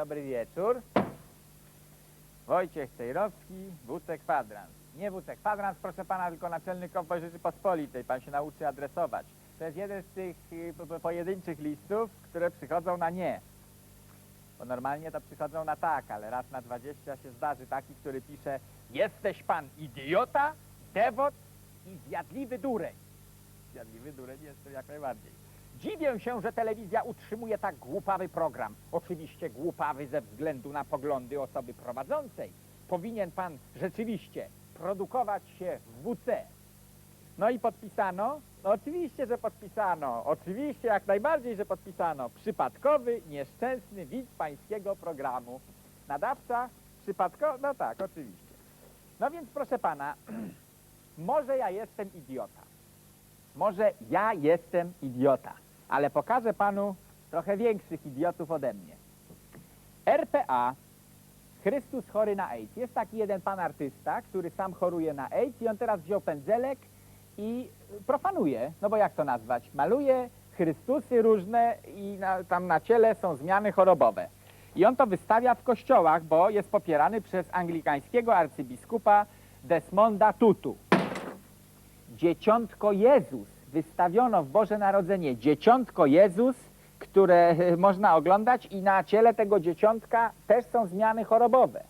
dobry wieczór. Wojciech Cejrowski, WC Kwadrans. Nie WC Kwadrans, proszę pana, tylko naczelny konwoj Rzeczypospolitej. Pan się nauczy adresować. To jest jeden z tych y, po- po- pojedynczych listów, które przychodzą na nie. Bo normalnie to przychodzą na tak, ale raz na 20 się zdarzy taki, który pisze Jesteś pan idiota, dewot i zjadliwy dureń. Zjadliwy dureń jestem jak najbardziej. Dziwię się, że telewizja utrzymuje tak głupawy program. Oczywiście głupawy ze względu na poglądy osoby prowadzącej. Powinien pan rzeczywiście produkować się w WC. No i podpisano? No oczywiście, że podpisano. Oczywiście, jak najbardziej, że podpisano. Przypadkowy, nieszczęsny widz pańskiego programu. Nadawca przypadkowy? No tak, oczywiście. No więc proszę pana, może ja jestem idiota. Może ja jestem idiota, ale pokażę panu trochę większych idiotów ode mnie. RPA, Chrystus chory na AIDS. Jest taki jeden pan artysta, który sam choruje na AIDS i on teraz wziął pędzelek i profanuje, no bo jak to nazwać, maluje Chrystusy różne i na, tam na ciele są zmiany chorobowe. I on to wystawia w kościołach, bo jest popierany przez anglikańskiego arcybiskupa Desmonda Tutu. Dzieciątko Jezus wystawiono w Boże Narodzenie. Dzieciątko Jezus, które można oglądać i na ciele tego dzieciątka też są zmiany chorobowe.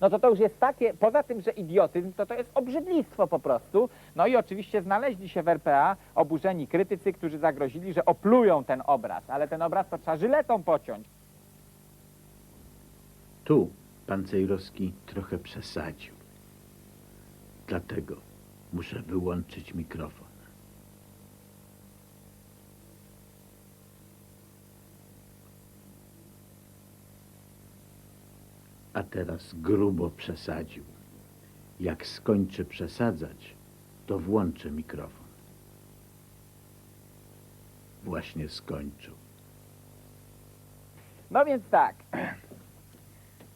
No to to już jest takie, poza tym, że idiotyzm, to to jest obrzydlistwo po prostu. No i oczywiście znaleźli się w RPA oburzeni krytycy, którzy zagrozili, że oplują ten obraz, ale ten obraz to trzeba żyletą pociąć. Tu pan Cejrowski trochę przesadził. Dlatego muszę wyłączyć mikrofon. A teraz grubo przesadził. Jak skończy przesadzać, to włączę mikrofon. Właśnie skończył. No więc tak,